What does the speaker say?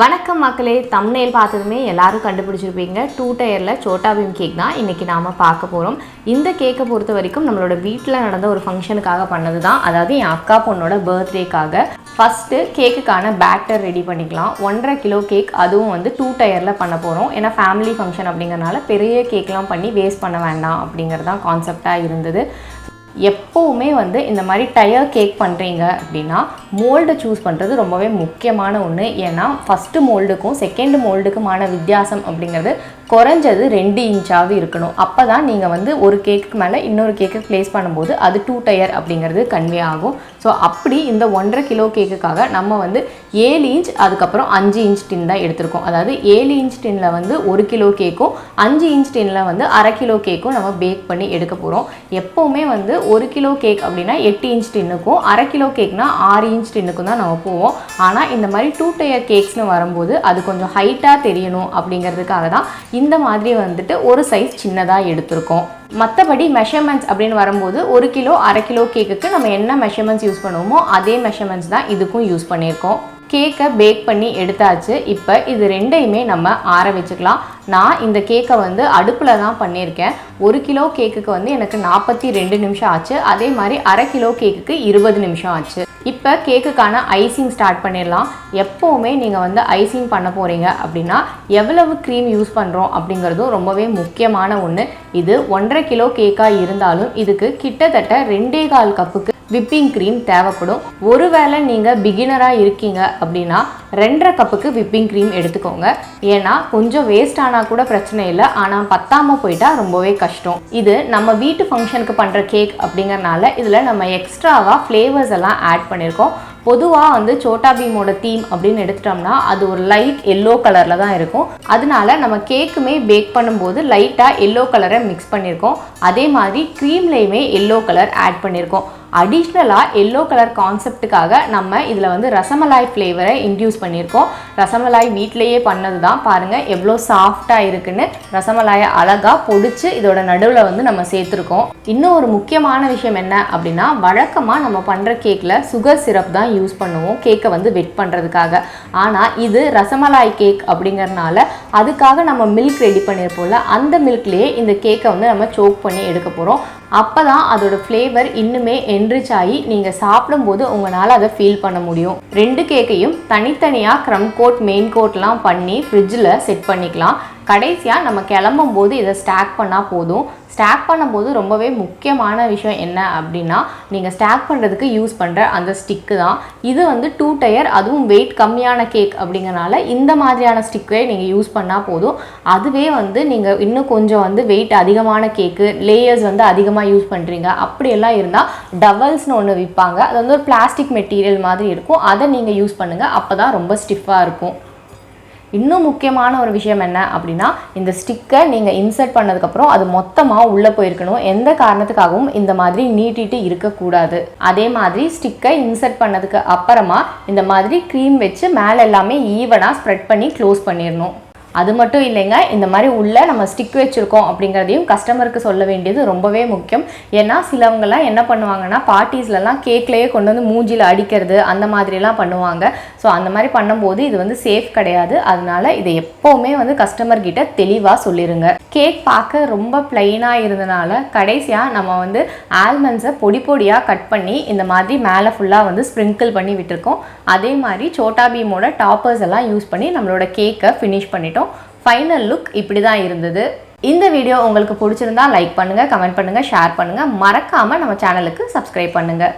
வணக்கம் மக்களே தம்னேல் பார்த்ததுமே எல்லாரும் கண்டுபிடிச்சிருப்பீங்க. டூ டயரில் சோட்டா பீம் கேக் தான் இன்றைக்கி நாம் பார்க்க போகிறோம் இந்த கேக்கை பொறுத்த வரைக்கும் நம்மளோட வீட்டில் நடந்த ஒரு ஃபங்க்ஷனுக்காக பண்ணது தான் அதாவது என் அக்கா பொண்ணோட பர்த்டேக்காக ஃபஸ்ட்டு கேக்குக்கான பேட்டர் ரெடி பண்ணிக்கலாம். ஒன்றரை கிலோ கேக் அதுவும் வந்து டூ டயரில் பண்ண போகிறோம் ஏன்னா ஃபேமிலி ஃபங்க்ஷன் அப்படிங்கிறனால பெரிய கேக்லாம் பண்ணி வேஸ்ட் பண்ண வேண்டாம் அப்படிங்கிறது தான் கான்செப்டாக இருந்தது. எப்போவுமே வந்து இந்த மாதிரி டயர் கேக் பண்ணுறீங்க அப்படின்னா மோல்டு சூஸ் பண்ணுறது ரொம்பவே முக்கியமான ஒன்று ஏன்னா ஃபஸ்ட்டு மோல்டுக்கும் செகண்ட் மோல்டுக்குமான வித்தியாசம் அப்படிங்கிறது குறைஞ்சது ரெண்டு இன்ச்சாவது இருக்கணும். அப்போ தான் நீங்கள் வந்து ஒரு கேக்குக்கு மேலே இன்னொரு கேக்கு ப்ளேஸ் பண்ணும்போது அது டூ டயர் அப்படிங்கிறது கன்வே ஆகும். ஸோ அப்படி இந்த ஒன்றரை கிலோ கேக்குக்காக நம்ம வந்து ஏழு இன்ச் அதுக்கப்புறம் அஞ்சு இன்ச் டின் தான் எடுத்திருக்கோம். அதாவது ஏழு இன்ச் டின்னில் வந்து ஒரு கிலோ கேக்கும் அஞ்சு இன்ச் டின்னில் வந்து அரை கிலோ கேக்கும் நம்ம பேக் பண்ணி எடுக்க போகிறோம் எப்போவுமே வந்து ஒரு கிலோ கேக் அப்படின்னா எட்டு இன்ச் டின்னுக்கும் அரை கிலோ கேக்னா ஆறு இன்ச் டின்னுக்கும் தான் நம்ம போவோம். ஆனால் இந்த மாதிரி டூ டயர் கேக்ஸ்னு வரும்போது அது கொஞ்சம் ஹைட்டாக தெரியணும் அப்படிங்கிறதுக்காக தான் இந்த மாதிரி வந்துட்டு ஒரு சைஸ் சின்னதாக எடுத்திருக்கோம். மற்றபடி மெஷர்மெண்ட்ஸ் அப்படின்னு வரும்போது ஒரு கிலோ அரை கிலோ கேக்குக்கு நம்ம என்ன மெஷர்மெண்ட்ஸ் யூஸ் பண்ணுவோமோ அதே மெஷர்மெண்ட்ஸ் தான் இதுக்கும் யூஸ் பண்ணியிருக்கோம். கேக்கை பேக் பண்ணி எடுத்தாச்சு. இப்போ இது ரெண்டையுமே நம்ம ஆற வச்சுக்கலாம் நான் இந்த கேக்கை வந்து அடுப்பில் தான் பண்ணியிருக்கேன். ஒரு கிலோ கேக்குக்கு வந்து எனக்கு நாற்பத்தி ரெண்டு நிமிஷம் ஆச்சு. அதே மாதிரி அரை கிலோ கேக்குக்கு இருபது நிமிஷம் ஆச்சு. இப்போ கேக்குக்கான ஐசிங் ஸ்டார்ட் பண்ணிடலாம். எப்போவுமே நீங்கள் வந்து ஐசிங் பண்ண போகிறீங்க அப்படின்னா எவ்வளவு க்ரீம் யூஸ் பண்ணுறோம் அப்படிங்கிறதும் ரொம்பவே முக்கியமான ஒன்று இது ஒன்றரை கிலோ கேக்காக இருந்தாலும் இதுக்கு கிட்டத்தட்ட ரெண்டே கால் கப்புக்கு விப்பிங் க்ரீம் தேவைப்படும். ஒருவேளை நீங்கள் பிகினராக இருக்கீங்க அப்படின்னா ரெண்டரை கப்புக்கு விப்பிங் க்ரீம் எடுத்துக்கோங்க. ஏன்னா கொஞ்சம் வேஸ்ட் ஆனால் கூட பிரச்சனை இல்லை. ஆனால் பத்தாமல் போயிட்டா ரொம்பவே கஷ்டம். இது நம்ம வீட்டு ஃபங்க்ஷனுக்கு பண்ணுற கேக் அப்படிங்கறனால இதில் நம்ம எக்ஸ்ட்ராவாக ஃப்ளேவர்ஸ் எல்லாம் ஆட் பண்ணியிருக்கோம் பொதுவாக வந்து சோட்டா பீமோட தீம் அப்படின்னு எடுத்துட்டோம்னா அது ஒரு லைட் எல்லோ கலரில் தான் இருக்கும். அதனால நம்ம கேக்குமே பேக் பண்ணும்போது லைட்டாக எல்லோ கலரை மிக்ஸ் பண்ணியிருக்கோம் அதே மாதிரி க்ரீம்லேயுமே எல்லோ கலர் ஆட் பண்ணியிருக்கோம் அடிஷ்னலாக எல்லோ கலர் கான்செப்ட்டுக்காக நம்ம இதில் வந்து ரசமலாய் ஃப்ளேவரை இன்டியூஸ் பண்ணியிருக்கோம் ரசமலாய் வீட்லேயே பண்ணது தான் பாருங்கள் எவ்வளோ சாஃப்டாக இருக்குன்னு. ரசமலாயை அழகாக பொடிச்சு இதோட நடுவில் வந்து நம்ம சேர்த்துருக்கோம். இன்னும் ஒரு முக்கியமான விஷயம் என்ன அப்படின்னா வழக்கமாக நம்ம பண்ணுற கேக்கில் சுகர் சிரப் தான் யூஸ் பண்ணுவோம் கேக்கை வந்து வெட் பண்ணுறதுக்காக ஆனால் இது ரசமலாய் கேக் அப்படிங்கிறனால அதுக்காக நம்ம மில்க் ரெடி பண்ணியிருப்போம்ல அந்த மில்க்லேயே இந்த கேக்கை வந்து நம்ம சோக் பண்ணி எடுக்க போகிறோம் அப்போ தான் அதோட ஃப்ளேவர் இன்னுமே என்ரிச் ஆகி நீங்கள் சாப்பிடும்போது உங்களால் அதை ஃபீல் பண்ண முடியும். ரெண்டு கேக்கையும் தனித்தனியாக க்ரம் கோட் மெயின் கோட்லாம் பண்ணி ஃப்ரிட்ஜில் செட் பண்ணிக்கலாம். கடைசியாக நம்ம கிளம்பும் போது இதை ஸ்டாக் பண்ணால் போதும். ஸ்டாக் பண்ணும்போது ரொம்பவே முக்கியமான விஷயம் என்ன அப்படின்னா நீங்கள் ஸ்டாக் பண்ணுறதுக்கு யூஸ் பண்ணுற அந்த ஸ்டிக்கு தான். இது வந்து டூ டயர் அதுவும் வெயிட் கம்மியான கேக் அப்படிங்கறனால இந்த மாதிரியான ஸ்டிக்கே நீங்கள் யூஸ் பண்ணால் போதும். அதுவே வந்து நீங்கள் இன்னும் கொஞ்சம் வந்து வெயிட் அதிகமான கேக்கு லேயர்ஸ் வந்து அதிகமாக யூஸ் பண்ணுறீங்க அப்படியெல்லாம் இருந்தால் டவல்ஸ்னு ஒன்று விற்பாங்க அது வந்து ஒரு பிளாஸ்டிக் மெட்டீரியல் மாதிரி இருக்கும். அதை நீங்கள் யூஸ் பண்ணுங்கள் அப்போ தான் ரொம்ப ஸ்டிஃபாக இருக்கும். இன்னும் முக்கியமான ஒரு விஷயம் என்ன அப்படின்னா இந்த ஸ்டிக்கை நீங்கள் இன்சர்ட் பண்ணதுக்கப்புறம் அது மொத்தமாக உள்ளே போயிருக்கணும். எந்த காரணத்துக்காகவும் இந்த மாதிரி நீட்டிட்டு இருக்கக்கூடாது. அதே மாதிரி ஸ்டிக்கை இன்சர்ட் பண்ணதுக்கு அப்புறமா இந்த மாதிரி க்ரீம் வச்சு மேலே எல்லாமே ஈவனாக ஸ்ப்ரெட் பண்ணி க்ளோஸ் பண்ணிடணும். அது மட்டும் இல்லைங்க இந்த மாதிரி உள்ள நம்ம ஸ்டிக் வச்சுருக்கோம் அப்படிங்கிறதையும் கஸ்டமருக்கு சொல்ல வேண்டியது ரொம்பவே முக்கியம். ஏன்னா சிலவங்கெல்லாம் என்ன பண்ணுவாங்கன்னா பார்ட்டிஸ்லலாம் கேக்லேயே கொண்டு வந்து மூஞ்சியில் அடிக்கிறது அந்த மாதிரிலாம் பண்ணுவாங்க. ஸோ அந்த மாதிரி பண்ணும்போது இது வந்து சேஃப் கிடையாது. அதனால இதை எப்போவுமே வந்து கஸ்டமர்கிட்ட தெளிவாக சொல்லிடுங்க கேக் பார்க்க ரொம்ப பிளைனாக இருந்தனால கடைசியாக நம்ம வந்து ஆல்மண்ட்ஸை பொடி பொடியாக கட் பண்ணி இந்த மாதிரி மேலே ஃபுல்லாக வந்து ஸ்ப்ரிங்கிள் பண்ணி விட்டுருக்கோம். அதே மாதிரி சோட்டா பீமோட டாப்பர்ஸ் எல்லாம் யூஸ் பண்ணி நம்மளோட கேக்கை ஃபினிஷ் பண்ணிட்டோம். ஃபைனல் லுக் இப்படி தான் இருந்தது. இந்த வீடியோ உங்களுக்கு பிடிச்சிருந்தா லைக் பண்ணுங்கள் கமெண்ட் பண்ணுங்கள் ஷேர் பண்ணுங்கள் மறக்காமல் நம்ம சேனலுக்கு சப்ஸ்கிரைப் பண்ணுங்கள்